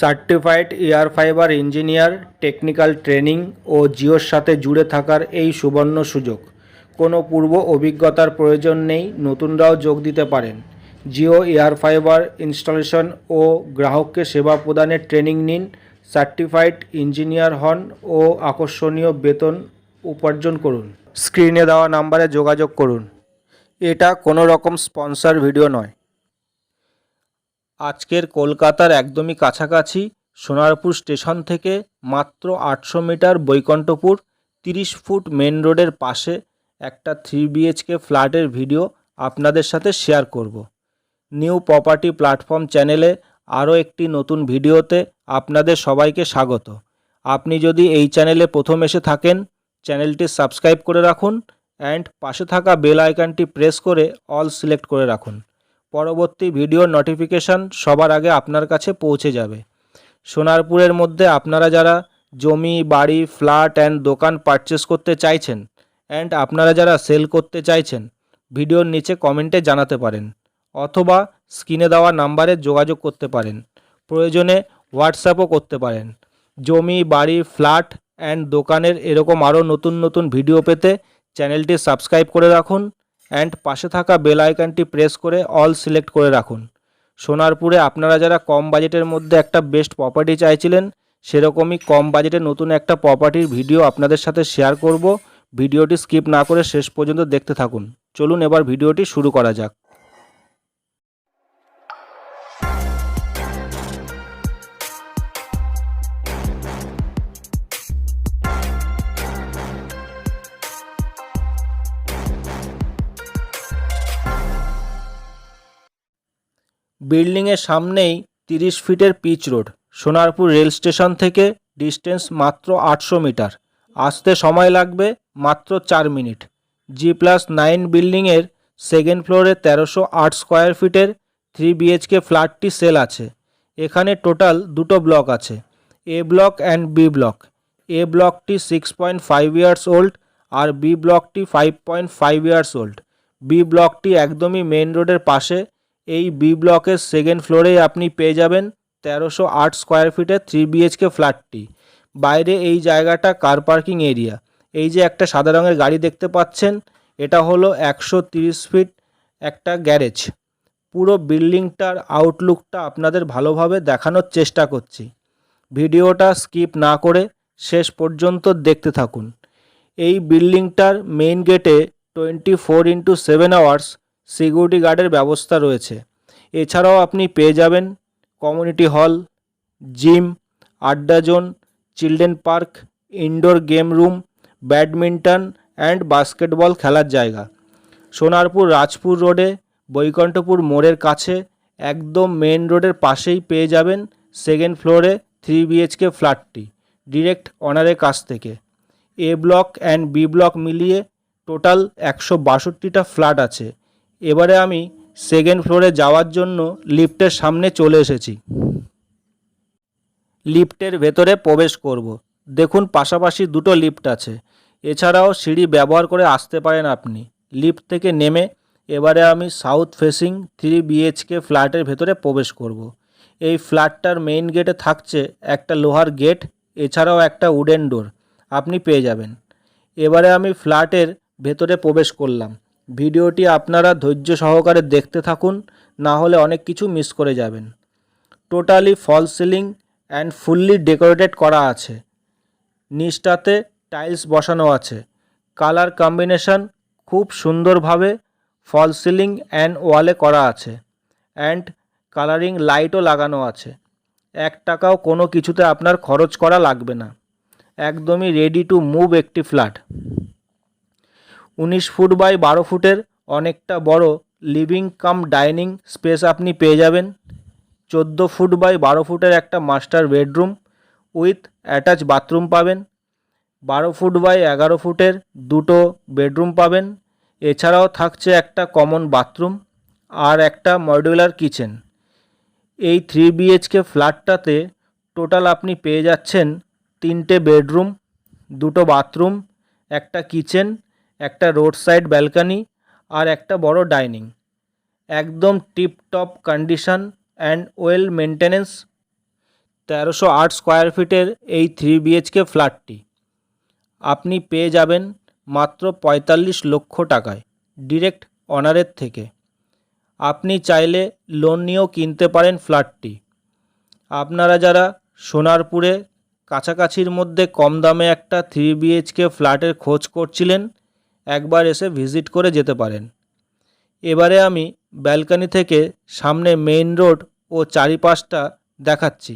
Certified air fiber engineer, technical training ও জিওর সাথে জুড়ে থাকার এই সুবর্ণ সুযোগ। কোনো পূর্ব অভিজ্ঞতার প্রয়োজন নেই, নতুনরাও যোগ দিতে পারেন। জিও এয়ার ফাইবার ইনস্টলেশন ও গ্রাহককে সেবা প্রদানের ট্রেনিং নিন, সার্টিফাইড ইঞ্জিনিয়ার হন ও আকর্ষণীয় বেতন উপার্জন করুন। স্ক্রিনে দেওয়া নাম্বারে যোগাযোগ করুন। এটা কোনো রকম স্পন্সর ভিডিও নয়। আজকের কলকাতার একদমই কাছাকাছি সোনারপুর স্টেশন থেকে মাত্র আটশো মিটার বৈকণ্ঠপুর তিরিশ ফুট মেন রোডের পাশে একটা থ্রি বিএইচকে ফ্ল্যাটের ভিডিও আপনাদের সাথে শেয়ার করব। নিউ প্রপার্টি প্ল্যাটফর্ম চ্যানেলে আরও একটি নতুন ভিডিওতে আপনাদের সবাইকে স্বাগত। আপনি যদি এই চ্যানেলে প্রথম এসে থাকেন, চ্যানেলটি সাবস্ক্রাইব করে রাখুন অ্যান্ড পাশে থাকা বেল আইকনটি প্রেস করে অল সিলেক্ট করে রাখুন। পরবর্তী ভিডিওর নোটিফিকেশান সবার আগে আপনার কাছে পৌঁছে যাবে। সোনারপুরের মধ্যে আপনারা যারা জমি, বাড়ি ফ্ল্যাট অ্যান্ড দোকান পারচেস করতে চাইছেন অ্যান্ড আপনারা যারা সেল করতে চাইছেন, ভিডিওর নিচে কমেন্টে জানাতে পারেন অথবা স্ক্রিনে দেওয়া নাম্বারে যোগাযোগ করতে পারেন। প্রয়োজনে হোয়াটসঅ্যাপও করতে পারেন। জমি, বাড়ি ফ্ল্যাট অ্যান্ড দোকানের এরকম আরও নতুন নতুন ভিডিও পেতে চ্যানেলটি সাবস্ক্রাইব করে রাখুন। অ্যান্ড পাশে থাকা বেল আইকনটি প্রেস করে অল সিলেক্ট করে রাখুন। সোনারপুরে আপনারা যারা কম বাজেটের মধ্যে একটা বেস্ট প্রপার্টি চাইছিলেন, সেরকমই কম বাজেটে নতুন একটা প্রপার্টির ভিডিও আপনাদের সাথে শেয়ার করব। ভিডিওটি স্কিপ না করে শেষ পর্যন্ত দেখতে থাকুন। চলুন এবার ভিডিওটি শুরু করা যাক। বিল্ডিংয়ের সামনেই তিরিশ ফিটের pitch road. Sonarpur rail station থেকে ডিস্টেন্স মাত্র আটশো মিটার। আসতে সময় লাগবে মাত্র চার মিনিট। জি প্লাস নাইন বিল্ডিংয়ের সেকেন্ড ফ্লোরে তেরোশো আট স্কোয়ার ফিটের থ্রি বিএইচকে ফ্ল্যাটটি সেল আছে। এখানে টোটাল দুটো ব্লক আছে। A block and B block. A ব্লকটি six point five years old আর বি ব্লকটি five point five years old. B ব্লকটি একদমই মেন রোডের পাশে এই বি ব্লকের সেকেন্ড ফ্লোরেই আপনি পেয়ে যাবেন তেরোশো আট স্কোয়ার ফিটের থ্রি বিএইচকে ফ্ল্যাটটি বাইরে এই জায়গাটা কার পার্কিং এরিয়া এই যে একটা সাদা রঙের গাড়ি দেখতে পাচ্ছেন, এটা হলো একশো ফিট একটা গ্যারেজ পুরো বিল্ডিংটার আউটলুকটা আপনাদের ভালোভাবে দেখানোর চেষ্টা করছি। ভিডিওটা স্কিপ না করে শেষ পর্যন্ত দেখতে থাকুন। এই বিল্ডিংটার মেইন গেটে twenty four into seven hours security গার্ডের ব্যবস্থা রয়েছে। এছাড়াও আপনি পেয়ে যাবেন কমিউনিটি হল, জিম, আড্ডা zone, children park, indoor game room, badminton and basketball খেলার জায়গা। সোনারপুর রাজপুর রোডে, বৈকণ্ঠপুর মোড়ের কাছে, একদম মেন রোডের পাশেই পেয়ে যাবেন সেকেন্ড ফ্লোরে থ্রি বিএইচকে ফ্ল্যাটটি, ডিরেক্ট অনারের কাছ থেকে। A block and B block মিলিয়ে টোটাল একশো বাষট্টিটা ফ্ল্যাট আছে। এবারে আমি সেকেন্ড ফ্লোরে যাওয়ার জন্য লিফটের সামনে চলে এসেছি। লিফটের ভেতরে প্রবেশ করব। দেখুন পাশাপাশি দুটো লিফট আছে। এছাড়াও সিঁড়ি ব্যবহার করে আসতে পারেন আপনি। লিফট থেকে নেমে এবারে আমি সাউথ ফেসিং থ্রি বিএইচকে ফ্ল্যাটের ভেতরে প্রবেশ করব। এই ফ্ল্যাটটার মেইন গেটে থাকছে একটা লোহার গেট এছাড়াও একটা উডেন ডোর আপনি পেয়ে যাবেন। এবারে আমি ফ্ল্যাটের ভেতরে প্রবেশ করলাম। ভিডিওটি আপনারা ধৈর্য সহকারে দেখতে থাকুন, না হলে অনেক কিছু মিস করে যাবেন। Totally fall ceiling and fully decorated করা আছে। নিচটাতে টাইলস বসানো আছে। কালার কম্বিনেশন খুব সুন্দরভাবে ফল সিলিং অ্যান্ড ওয়ালে করা আছে। অ্যান্ড কালারিং লাইটও লাগানো আছে। এক টাকাও কোনো কিছুতে আপনার খরচ করা লাগবে না। একদমই রেডি টু মুভ একটি ফ্ল্যাট। উনিশ ফুট বাই বারো ফুটের অনেকটা বড় লিভিং কাম ডাইনিং স্পেস আপনি পেয়ে যাবেন। চোদ্দ ফুট বাই বারো ফুটের একটা master bedroom with attach bathroom পাবেন। বারো ফুট বাই এগারো ফুটের দুটো বেডরুম পাবেন। এছাড়াও থাকছে একটা কমন বাথরুম আর একটা মডিউলার কিচেন এই থ্রি বিএইচকে ফ্ল্যাটটাতে টোটাল আপনি পেয়ে যাচ্ছেন তিনটে বেডরুম দুটো বাথরুম একটা কিচেন একটা রোড সাইড ব্যালকানি আর একটা বড় ডাইনিং একদম tiptop condition and well maintenance তেরোশো আট স্কোয়ার ফিটের এই থ্রি বিএইচকে ফ্ল্যাটটি আপনি পেয়ে যাবেন মাত্র পঁয়তাল্লিশ লক্ষ টাকায় ডিরেক্ট অনারের থেকে। আপনি চাইলে লোন নিয়েও কিনতে পারেন ফ্ল্যাটটি আপনারা যারা সোনারপুরে কাছাকাছির মধ্যে কম দামে একটা থ্রি বিএইচকে ফ্ল্যাটের খোঁজ করছিলেন একবার এসে ভিজিট করে যেতে পারেন। এবারে আমি ব্যালকানি থেকে সামনে মেইন রোড ও চারিপাশটা দেখাচ্ছি।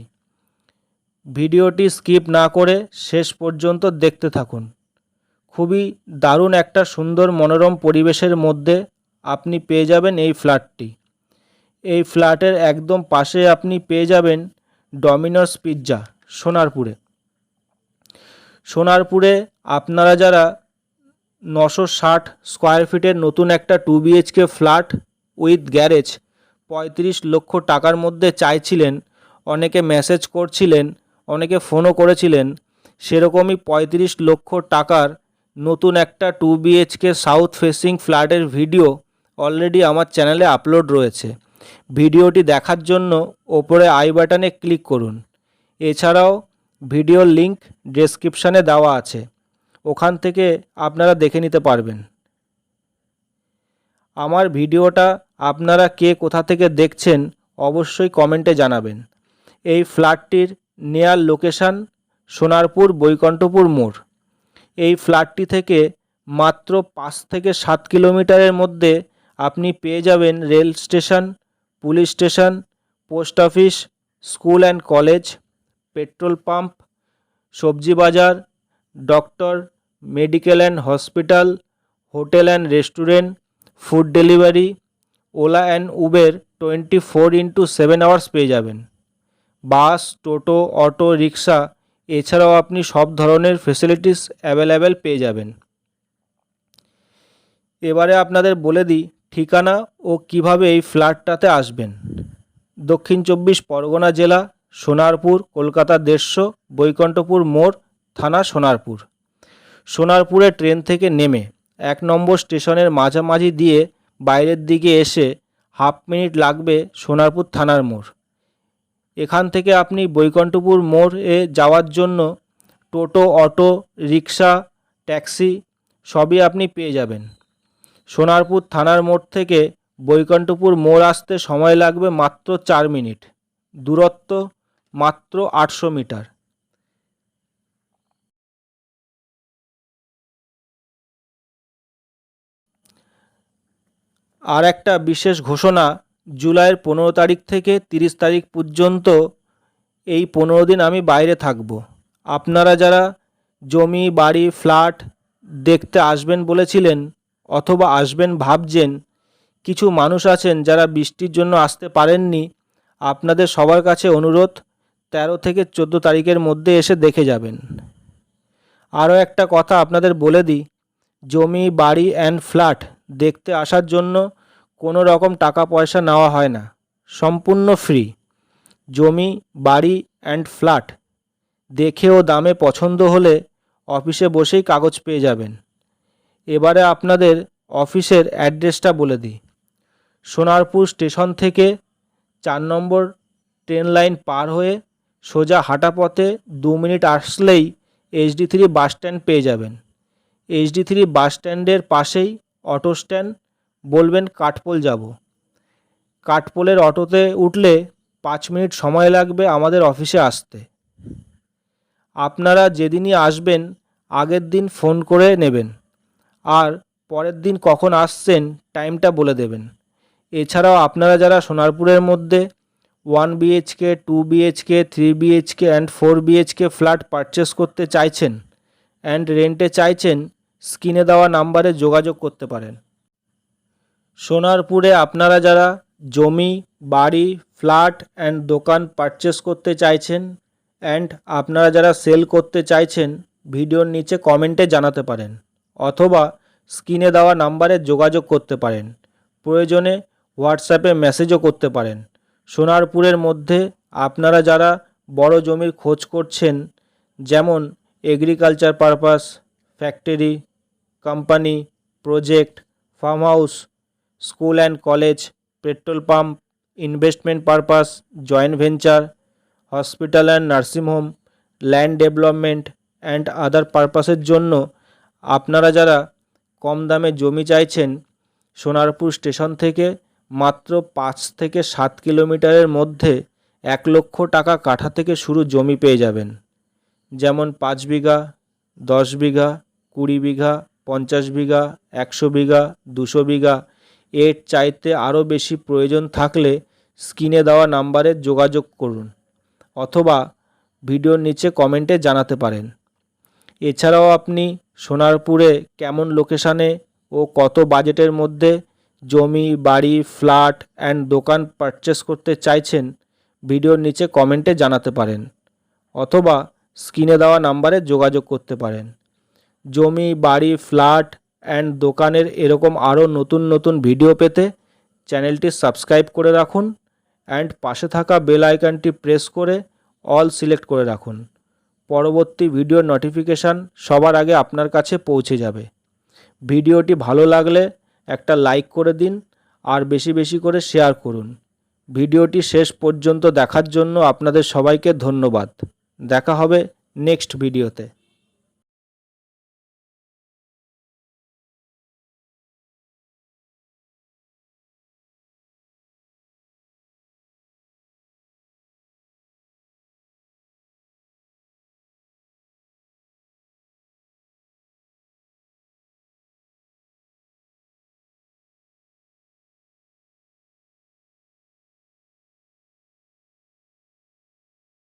ভিডিওটি স্কিপ না করে শেষ পর্যন্ত দেখতে থাকুন। খুবই দারুণ একটা সুন্দর মনোরম পরিবেশের মধ্যে আপনি পেয়ে যাবেন এই ফ্ল্যাটটি। এই ফ্ল্যাটের একদম পাশে আপনি পেয়ে যাবেন ডমিনোস পিৎজা, সোনারপুরে। সোনারপুরে আপনারা যারা নশো ষাট স্কোয়ার ফিটের নতুন একটা two BHK flat with garage. পঁয়ত্রিশ লক্ষ টাকার মধ্যে চাইছিলেন, অনেকে মেসেজ করছিলেন, অনেকে ফোনও করেছিলেন। সেরকমই পঁয়ত্রিশ লক্ষ টাকার নতুন একটা টু বিএইচকে সাউথ ফেসিং ফ্ল্যাটের ভিডিও অলরেডি আমার চ্যানেলে আপলোড রয়েছে। ভিডিওটি দেখার জন্য ওপরে আই বাটনে ক্লিক করুন। এছাড়াও ভিডিওর লিংক ডেসক্রিপশানে দেওয়া আছে। ওখান থেকে আপনারা দেখে নিতে পারবেন। আমার ভিডিওটা আপনারা কে কোথা থেকে দেখছেন অবশ্যই কমেন্টে জানাবেন। এই ফ্ল্যাটটির নেয়ার লোকেশান সোনারপুর বৈকণ্ঠপুর মোড়। এই ফ্ল্যাটটি থেকে মাত্র পাঁচ থেকে সাত কিলোমিটারের মধ্যে আপনি পেয়ে যাবেন rail station, police station, post office, school and college, petrol pump, সবজি বাজার doctor, medical and hospital, hotel and restaurant, food delivery, Ola and Uber twenty four into seven hours পেয়ে যাবেন। বাস, টোটো, অটো, রিক্সা, এছাড়াও আপনি সব ধরনের ফেসিলিটিস অ্যাভেলেবেল পেয়ে যাবেন। এবারে আপনাদের বলে দিই ঠিকানা ও কীভাবে এই ফ্ল্যাটটাতে আসবেন। দক্ষিণ চব্বিশ পরগনা জেলা, সোনারপুর, কলকাতা দেড়শো, বৈকণ্ঠপুর মোড় থানা সোনারপুর। সোনারপুরে ট্রেন থেকে নেমে এক নম্বর স্টেশনের মাঝামাঝি দিয়ে বাইরের দিকে এসে হাফ মিনিট লাগবে সোনারপুর থানার মোড়। এখান থেকে আপনি বৈকণ্ঠপুর মোড়ে যাওয়ার জন্য টোটো, অটো রিক্সা ট্যাক্সি সবই আপনি পেয়ে যাবেন। সোনারপুর থানার মোড় থেকে বৈকণ্ঠপুর মোড় আসতে সময় লাগবে মাত্র চার মিনিট। দূরত্ব মাত্র আটশো মিটার। আর একটা বিশেষ ঘোষণা, জুলাইয়ের পনেরো তারিখ থেকে তিরিশ তারিখ পর্যন্ত এই পনেরো দিন আমি বাইরে থাকব। আপনারা যারা জমি, বাড়ি, ফ্ল্যাট দেখতে আসবেন বলেছিলেন অথবা আসবেন ভাবছেন, কিছু মানুষ আছেন যারা বৃষ্টির জন্য আসতে পারেননি, আপনাদের সবার কাছে অনুরোধ, তেরো থেকে চোদ্দ তারিখের মধ্যে এসে দেখে যাবেন। আরও একটা কথা আপনাদের বলে দিই, জমি, বাড়ি অ্যান্ড ফ্ল্যাট দেখতে আসার জন্য কোনো রকম টাকা পয়সা নেওয়া হয় না। সম্পূর্ণ ফ্রি। জমি, বাড়ি অ্যান্ড ফ্ল্যাট দেখে ও দামে পছন্দ হলে অফিসে বসেই কাগজ পেয়ে যাবেন। এবারে আপনাদের অফিসের অ্যাড্রেসটা বলে দিই। সোনারপুর স্টেশন থেকে চার নম্বর ট্রেন লাইন পার হয়ে সোজা হাঁটা পথে দু মিনিট আসলেই এইচডি থ্রি বাস স্ট্যান্ড পেয়ে যাবেন। এইচডি থ্রি বাস স্ট্যান্ডের পাশেই অটো স্ট্যান্ড, বলবেন কাঠপোল যাব। কাঠপোলের অটোতে উঠলে পাঁচ মিনিট সময় লাগবে আমাদের অফিসে আসতে। আপনারা যেদিনই আসবেন, আগের দিন ফোন করে নেবেন। আর পরের দিন কখন আসছেন, টাইমটা বলে দেবেন। এছাড়াও আপনারা যারা সোনারপুরের মধ্যে one BHK, two BHK, three BHK and four BHK flat purchase করতে চাইছেন অ্যান্ড রেন্টে চাইছেন স্ক্রিনে দেওয়া নাম্বারে যোগাযোগ করতে পারেন। সোনারপুরে আপনারা যারা জমি, বাড়ি, ফ্ল্যাট অ্যান্ড দোকান পারচেস করতে চাইছেন অ্যান্ড আপনারা যারা সেল করতে চাইছেন, ভিডিওর নিচে কমেন্টে জানাতে পারেন অথবা স্ক্রিনে দেওয়া নাম্বারে যোগাযোগ করতে পারেন। প্রয়োজনে হোয়াটসঅ্যাপে মেসেজও করতে পারেন। সোনারপুরের মধ্যে আপনারা যারা বড় জমির খোঁজ করছেন, যেমন agriculture purpose factory company project farm house school and college petrol pump investment purpose joint venture hospital and nursing home land development and other পারপাসের জন্য আপনারা যারা কম দামে জমি চাইছেন, সোনারপুর স্টেশন থেকে মাত্র পাঁচ থেকে সাত কিলোমিটারের মধ্যে এক লক্ষ টাকা কাঠা থেকে শুরু জমি পেয়ে যাবেন। যেমন পাঁচ বিঘা, দশ বিঘা, কুড়ি বিঘা পঞ্চাশ বিঘা, একশো বিঘা, দুশো বিঘা। এর চাইতে আরও বেশি প্রয়োজন থাকলে স্ক্রিনে দেওয়া নাম্বারে যোগাযোগ করুন অথবা ভিডিওর নিচে কমেন্টে জানাতে পারেন। এছাড়াও আপনি সোনারপুরে কেমন লোকেশানে ও কত বাজেটের মধ্যে জমি, বাড়ি, ফ্ল্যাট অ্যান্ড দোকান পারচেস করতে চাইছেন ভিডিওর নিচে কমেন্টে জানাতে পারেন অথবা স্ক্রিনে দেওয়া নাম্বারে যোগাযোগ করতে পারেন। জমি, বাড়ি, ফ্ল্যাট অ্যান্ড দোকানের এরকম আরও নতুন নতুন ভিডিও পেতে চ্যানেলটি সাবস্ক্রাইব করে রাখুন অ্যান্ড পাশে থাকা বেল আইকনটি প্রেস করে অল সিলেক্ট করে রাখুন। পরবর্তী ভিডিওর নোটিফিকেশান সবার আগে আপনার কাছে পৌঁছে যাবে। ভিডিওটি ভালো লাগলে একটা লাইক করে দিন আর বেশি বেশি করে শেয়ার করুন। ভিডিওটি শেষ পর্যন্ত দেখার জন্য আপনাদের সবাইকে ধন্যবাদ। দেখা হবে নেক্সট ভিডিওতে।